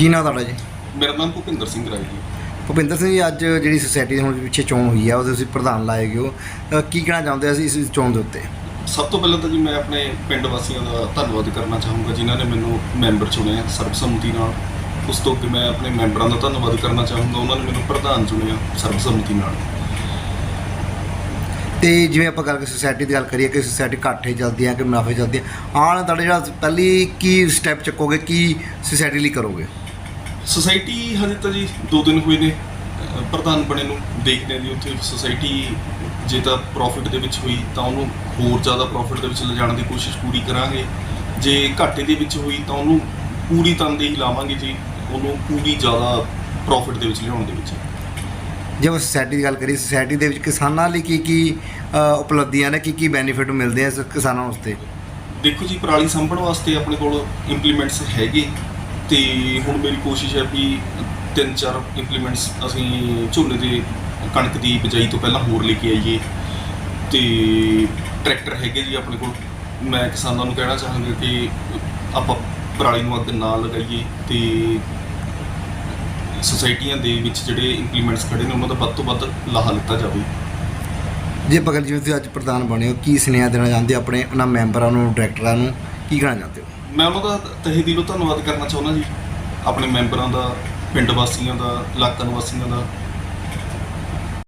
ਕੀ ਨਾਂ ਤੁਹਾਡਾ ਜੀ? ਮੇਰਾ ਨਾਮ ਭੁਪਿੰਦਰ ਸਿੰਘ ਰਾਏ ਜੀ। ਭੁਪਿੰਦਰ ਸਿੰਘ ਜੀ ਅੱਜ ਜਿਹੜੀ ਸੁਸਾਇਟੀ ਦੇ ਹੁਣ ਪਿੱਛੇ ਚੋਣ ਹੋਈ ਆ ਉਹਦੇ ਤੁਸੀਂ ਪ੍ਰਧਾਨ ਲਾਏ ਗਏ ਹੋ। ਅ, ਕੀ ਕਹਿਣਾ ਚਾਹੁੰਦੇ ਅਸੀਂ ਇਸ ਚੋਣ ਦੇ ਉੱਤੇ? ਸਭ ਤੋਂ ਪਹਿਲਾਂ ਤਾਂ ਜੀ ਮੈਂ ਆਪਣੇ ਪਿੰਡ ਵਾਸੀਆਂ ਦਾ ਧੰਨਵਾਦ ਕਰਨਾ ਚਾਹੂੰਗਾ ਜਿਨ੍ਹਾਂ ਨੇ ਮੈਨੂੰ ਮੈਂਬਰ ਚੁਣਿਆ ਸਰਬਸੰਮਤੀ ਨਾਲ। ਉਸ ਤੋਂ ਅੱਗੇ ਮੈਂ ਆਪਣੇ ਮੈਂਬਰਾਂ ਦਾ ਧੰਨਵਾਦ ਕਰਨਾ ਚਾਹੂੰਗਾ ਉਹਨਾਂ ਨੇ ਮੈਨੂੰ ਪ੍ਰਧਾਨ ਚੁਣਿਆ ਸਰਬਸੰਮਤੀ ਨਾਲ। ਤੇ ਜਿਵੇਂ ਆਪਾਂ ਗੱਲ ਕਰ ਸੁਸਾਇਟੀ ਦੀ ਗੱਲ ਕਰੀਏ ਕਿ ਸੁਸਾਇਟੀ ਘਾਟੇ ਚੱਲਦੀ ਆ ਕਿ ਮੁਨਾਫੇ ਚੱਲਦੀ ਆ ਆਣ ਤੁਹਾਡੇ ਜਿਹੜਾ ਪਹਿਲੀ ਕੀ ਸਟੈਪ ਚੱਕੋਗੇ ਕੀ ਸੁਸਾਇਟੀ ਲਈ ਕਰੋਗੇ? ਸੁਸਾਇਟੀ ਹਜੇ ਤਾਂ ਜੀ 2 ਦਿਨ ਹੋਏ ਨੇ ਅਹ ਪ੍ਰਧਾਨ ਬਣੇ ਨੂੰ ਦੇਖਦੇ ਹਾਂ ਜੀ ਉੱਥੇ ਸੁਸਾਇਟੀ ਜੇ ਤਾਂ ਪ੍ਰੋਫਿਟ ਦੇ ਵਿੱਚ ਹੋਈ ਤਾਂ ਉਹਨੂੰ ਹੋਰ ਜ਼ਿਆਦਾ ਪ੍ਰੋਫਿਟ ਦੇ ਵਿੱਚ ਲਿਜਾਣ ਦੀ ਕੋਸ਼ਿਸ਼ ਪੂਰੀ ਕਰਾਂਗੇ। ਜੇ ਘਾਟੇ ਦੇ ਵਿੱਚ ਹੋਈ ਤਾਂ ਉਹਨੂੰ ਪੂਰੀ ਤਨਦੇਹੀ ਲਾਵਾਂਗੇ ਜੀ ਉਹਨੂੰ ਪੂਰੀ ਜ਼ਿਆਦਾ ਪ੍ਰੋਫਿਟ ਦੇ ਵਿੱਚ ਲਿਆਉਣ ਦੇ ਵਿੱਚ। ਜੇ ਸੁਸਾਇਟੀ ਦੀ ਗੱਲ ਕਰੀਏ ਸੁਸਾਇਟੀ ਦੇ ਵਿੱਚ ਕਿਸਾਨਾਂ ਲਈ ਕੀ ਕੀ ਅ, ਉਪਲਬਧੀਆਂ ਨੇ ਕੀ ਕੀ ਬੈਨੀਫਿਟ ਮਿਲਦੇ ਆ ਇਸ ਕਿਸਾਨਾਂ ਵਾਸਤੇ? ਦੇਖੋ ਜੀ ਪਰਾਲੀ ਸੰਭਣ ਵਾਸਤੇ ਆਪਣੇ ਕੋਲ ਇੰਪਲੀਮੈਂਟਸ ਹੈਗੇ। ਤੇ ਹੁਣ ਮੇਰੀ ਕੋਸ਼ਿਸ਼ ਹੈ ਵੀ ਤਿੰਨ ਚਾਰ ਇੰਪਲੀਮੈਂਟਸ ਅਸੀਂ ਝੋਨੇ ਦੇ ਕਣਕ ਦੀ ਬਿਜਾਈ ਤੋਂ ਪਹਿਲਾਂ ਹੋਰ ਲੈ ਕੇ ਆਈਏ। ਤੇ ਟਰੈਕਟਰ ਹੈਗੇ ਜੀ ਆਪਣੇ ਕੋਲ। ਮੈਂ ਕਿਸਾਨਾਂ ਨੂੰ ਕਹਿਣਾ ਚਾਹਾਂਗਾ ਕਿ ਆਪਾਂ ਪਰਾਲੀ ਨੂੰ ਅੱਗ ਨਾ ਲਗਾਈਏ ਤੇ ਸੁਸਾਇਟੀਆਂ ਦੇ ਵਿੱਚ ਜਿਹੜੇ ਇੰਪਲੀਮੈਂਟਸ ਖੜੇ ਨੇ ਉਹਨਾਂ ਦਾ ਵੱਧ ਤੋਂ ਵੱਧ ਲਾਹਾ ਲਿੱਤਾ ਜਾਵੇ। ਜੇ, ਆਪਾਂ ਗੱਲ ਜਿਵੇਂ ਤੁਸੀਂ ਅੱਜ ਪ੍ਰਧਾਨ ਬਣੇ ਹੋ, ਕੀ ਸੁਨੇਹਾ ਦੇਣਾ ਚਾਹੁੰਦੇ ਹੋ ਆਪਣੇ ਉਹਨਾਂ ਮੈਂਬਰਾਂ ਨੂੰ, ਡਾਇਰੈਕਟਰਾਂ ਨੂੰ? ਕੀ ਕਹਿਣਾ ਚਾਹੁੰਦੇ ਹੋ? ਮੈਂ ਉਹਨਾਂ ਦਾ ਤਹਿ ਦਿਲੋਂ ਧੰਨਵਾਦ ਕਰਨਾ ਚਾਹੁੰਦਾ ਜੀ। ਆਪਣੇ ਮੈਂਬਰਾਂ ਦਾ, ਪਿੰਡ ਵਾਸੀਆਂ ਦਾ, ਇਲਾਕਾ ਨਿਵਾਸੀਆਂ ਦਾ।